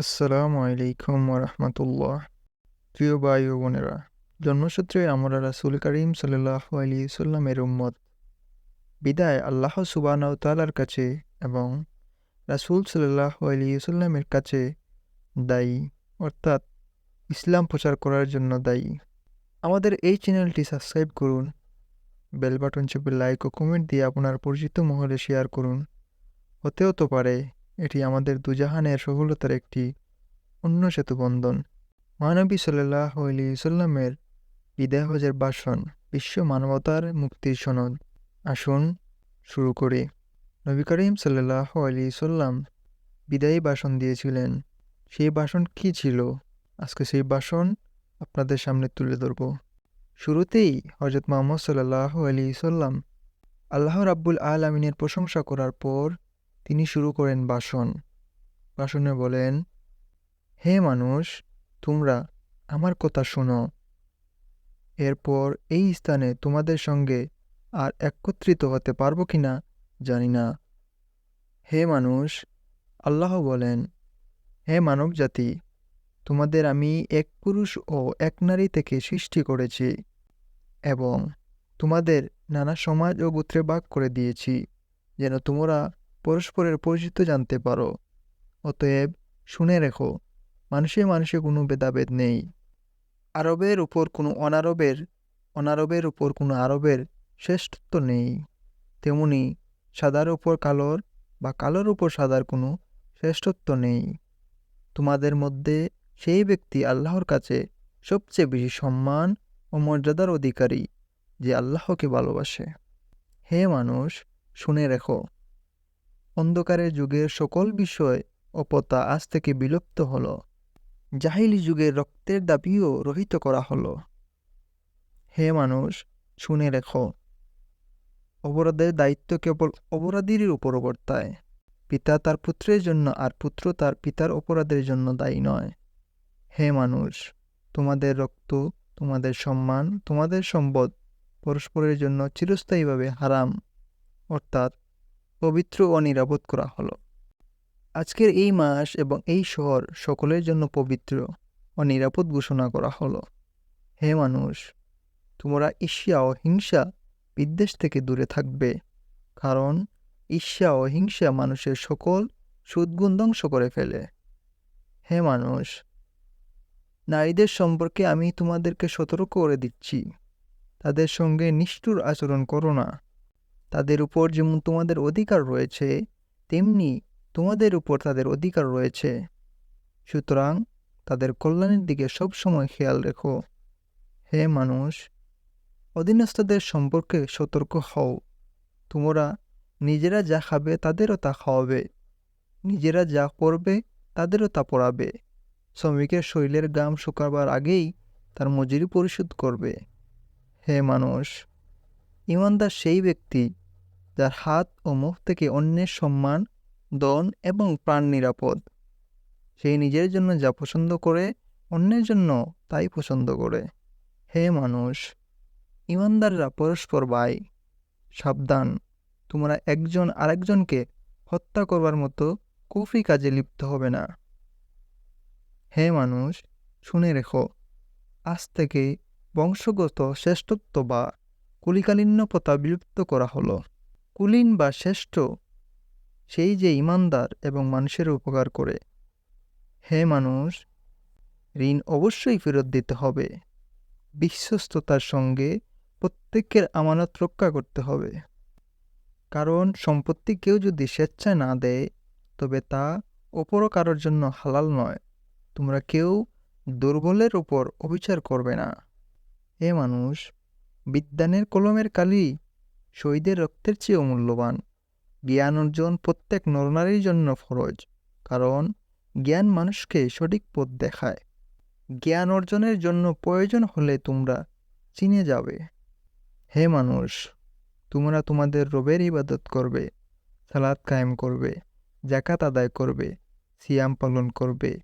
আসসালামু আলাইকুম রহমতুল্লাহ। প্রিয় ভাই ও বোনেরা, জন্মসূত্রে আমরা রাসুল করিম সাল্লাহ আলী সাল্লামের উম্মত। বিদায় আল্লাহ সুবানাউ তালার কাছে এবং রাসুল সাল্লাহ আলী সাল্লামের কাছে দায়ী, অর্থাৎ ইসলাম প্রচার করার জন্য দায়ী। আমাদের এই চ্যানেলটি সাবস্ক্রাইব করুন, বেল বাটন চেপে লাইক ও কমেন্ট দিয়ে আপনার পরিচিত মহলে শেয়ার করুন। হতেও তো পারে এটি আমাদের দুজাহানের সফলতার একটি অন্য সেতু বন্ধন মহানবী সাল্লাহ আলী সাল্লামের বিদায় হজের ভাষণ, বিশ্ব মানবতার মুক্তির সনদ। আসুন শুরু করি। নবী করিম সাল্লাহ আলী সাল্লাম বিদায়ী বাসন দিয়েছিলেন। সেই বাসন কি ছিল? আজকে সেই বাসন আপনাদের সামনে তুলে ধরব। শুরুতেই হজরত মোহাম্মদ সাল্লাহ আলী সাল্লাম আল্লাহ রাব্বুল আলমিনের প্রশংসা করার পর তিনি শুরু করেন ভাষণ ভাষণে বলেন, হে মানুষ, তোমরা আমার কথা শোনো। এরপর এই স্থানে তোমাদের সঙ্গে আর একত্রিত হতে পারব কি না জানি না। হে মানুষ, আল্লাহ বলেন, হে মানব জাতি তোমাদের আমি এক পুরুষ ও এক নারী থেকে সৃষ্টি করেছি এবং তোমাদের নানা সমাজ ও গোত্রে ভাগ করে দিয়েছি, যেন তোমরা পরস্পরের পরিচিত জানতে পারো। অতএব শুনে রেখো, মানুষে মানুষে কোনো ভেদাভেদ নেই। আরবের উপর কোনো অনারবের অনারবের উপর কোনো আরবের শ্রেষ্ঠত্ব নেই। তেমনি সাদার উপর কালোর বা কালোর উপর সাদার কোনো শ্রেষ্ঠত্ব নেই। তোমাদের মধ্যে সেই ব্যক্তি আল্লাহর কাছে সবচেয়ে বেশি সম্মান ও মর্যাদার অধিকারী, যে আল্লাহকে ভালোবাসে। হে মানুষ, শুনে রেখো অন্ধকারের যুগের সকল বিষয় অপতা আজ থেকে বিলুপ্ত হল। জাহিলি যুগের রক্তের দাবিও রহিত করা হলো। হে মানুষ, শুনে রেখো। অপরাধের দায়িত্ব কেবল অপরাধীর উপর বর্তায়। পিতা তার পুত্রের জন্য আর পুত্র তার পিতার অপরাধের জন্য দায়ী নয়। হে মানুষ, তোমাদের রক্ত, তোমাদের সম্মান, তোমাদের সম্পদ পরস্পরের জন্য চিরস্থায়ীভাবে হারাম। অর্থাৎ পবিত্র ও নিরাপদ করা হলো। আজকের এই মাস এবং এই শহর সকলের জন্য পবিত্র ও নিরাপদ ঘোষণা করা হলো। হে মানুষ, তোমরা ঈর্ষা ও হিংসা বিদ্বেষ থেকে দূরে থাকবে, কারণ ঈর্ষা ও হিংসা মানুষের সকল সুদগুণ ধ্বংস করে ফেলে। হে মানুষ, নারীদের সম্পর্কে আমি তোমাদেরকে সতর্ক করে দিচ্ছি। তাদের সঙ্গে নিষ্ঠুর আচরণ করো না। তাদের উপর যেমন তোমাদের অধিকার রয়েছে, তেমনি তোমাদের উপর তাদের অধিকার রয়েছে। সুতরাং তাদের কল্যাণের দিকে সবসময় খেয়াল রেখো। হে মানুষ, অধীনস্থদের সম্পর্কে সতর্ক হও। তোমরা নিজেরা যা খাবে তাদেরও তা খাওয়াবে। নিজেরা যা পড়বে তাদেরও তা পড়াবে শ্রমিকের শৈলের গাম শুকাবার আগেই তার মজুরি পরিশোধ করবে। হে মানুষ, ইমানদার সেই ব্যক্তি যার হাত ও মুখ থেকে অন্যের সম্মান, দন এবং প্রাণ নিরাপদ। সেই নিজের জন্য যা পছন্দ করে, অন্যের জন্য তাই পছন্দ করে। হে মানুষ, ইমানদাররা পরস্পর ভাই সাবধান, তোমরা একজন আরেকজনকে হত্যা করবার মতো কুফরি কাজে লিপ্ত হবে না। হে মানুষ, শুনে রেখো, আজ থেকে বংশগত শ্রেষ্ঠত্ব বা কুলিকালিন্য প্রথা বিলুপ্ত করা হলো। কুলীন বা শ্রেষ্ঠ, সেই যে ইমানদার এবং মানুষের উপকার করে। হে মানুষ, ঋণ অবশ্যই ফেরত দিতে হবে। বিশ্বস্ততার সঙ্গে প্রত্যেকের আমানত রক্ষা করতে হবে। কারণ সম্পত্তি কেউ যদি স্বেচ্ছায় না দেয়, তবে তা অপর কারোর জন্য হালাল নয়। তোমরা কেউ দুর্বলের উপর অবিচার করবে না। হে মানুষ, বিদ্যানের কলমের কালি শহীদের রক্তের চেয়েও মূল্যবান। জ্ঞান অর্জন প্রত্যেক নরনারীর জন্য ফরজ, কারণ জ্ঞান মানুষকে সঠিক পথ দেখায়। জ্ঞান অর্জনের জন্য প্রয়োজন হলে তোমরা চিনে যাবে। হে মানুষ, তোমরা তোমাদের রবের ইবাদত করবে সালাদ কায়েম করবে জাকাত আদায় করবে, সিয়াম পালন করবে,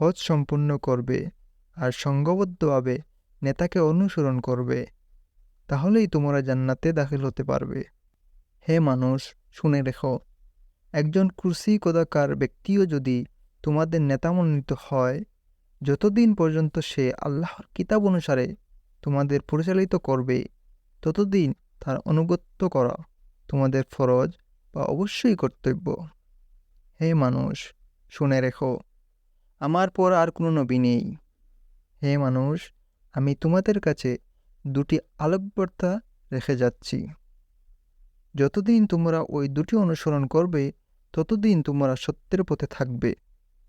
হজ সম্পূর্ণ করবে, আর সঙ্গবদ্ধভাবে নেতাকে অনুসরণ করবে। তাহলেই তোমরা জান্নাতে দাখিল হতে পারবে। হে মানুষ, শুনে রেখো, একজন কুর্সি কদাকার ব্যক্তিও যদি তোমাদের নেতা মনোনীত হয়, যতদিন পর্যন্ত সে আল্লাহর কিতাব অনুসারে তোমাদের পরিচালিত করবে, ততদিন তার অনুগত্য করা তোমাদের ফরজ বা অবশ্যই কর্তব্য। হে মানুষ, শুনে রেখো, আমার পর আর কোনো নবী নেই। হে মানুষ, আমি তোমাদের কাছে দুটি আলোকবার্তা রেখে যাচ্ছি। যতদিন তোমরা ওই দুটি অনুসরণ করবে, ততদিন তোমরা সত্যের পথে থাকবে।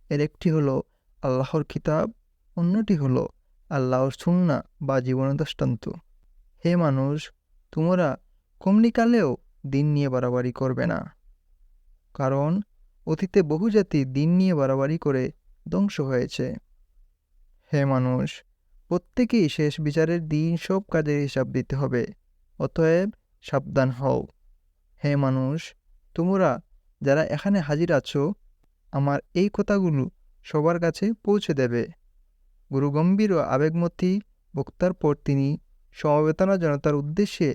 এর একটি হলো আল্লাহর কিতাব অন্যটি হলো আল্লাহর সুন্না বা জীবন দৃষ্টান্ত। হে মানুষ, তোমরা কমনিকালেও দিন নিয়ে বাড়াবাড়ি করবে না। কারণ অতীতে বহু জাতি দিন নিয়ে বাড়াবাড়ি করে ধ্বংস হয়েছে। হে মানুষ প্রত্যেকেই শেষ বিচারের দিন সব কাজের হিসাব দিতে হবে। অতএব সাবধান হও। হে মানুষ, তোমরা যারা এখানে হাজির আছো, আমার এই কথাগুলো সবার কাছে পৌঁছে দেবে। গুরু গম্ভীর ও আবেগমতী বক্তার পর তিনি সমবেতনা জনতার উদ্দেশ্যে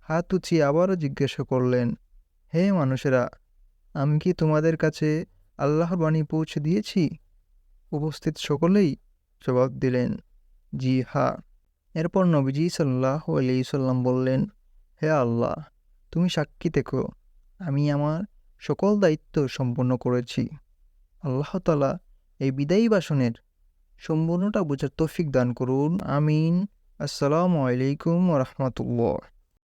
হাত উঁচিয়ে আবারও জিজ্ঞাসা করলেন, হে মানুষেরা, আমি কি তোমাদের কাছে আল্লাহর বাণী পৌঁছে দিয়েছি? উপস্থিত সকলেই জবাব দিলেন জি হা এরপর নবীজি সাল্লাহ আলি সাল্লাম বললেন, হে আল্লাহ, তুমি সাক্ষী থেকো। আমি আমার সকল দায়িত্ব সম্পন্ন করেছি। আল্লাহ তালা এই বিদায়ী বাসনের সম্পূর্ণটা বোঝার তৌফিক দান করুন। আমিন। আসসালামু আলাইকুম রহমতুল্লাহ।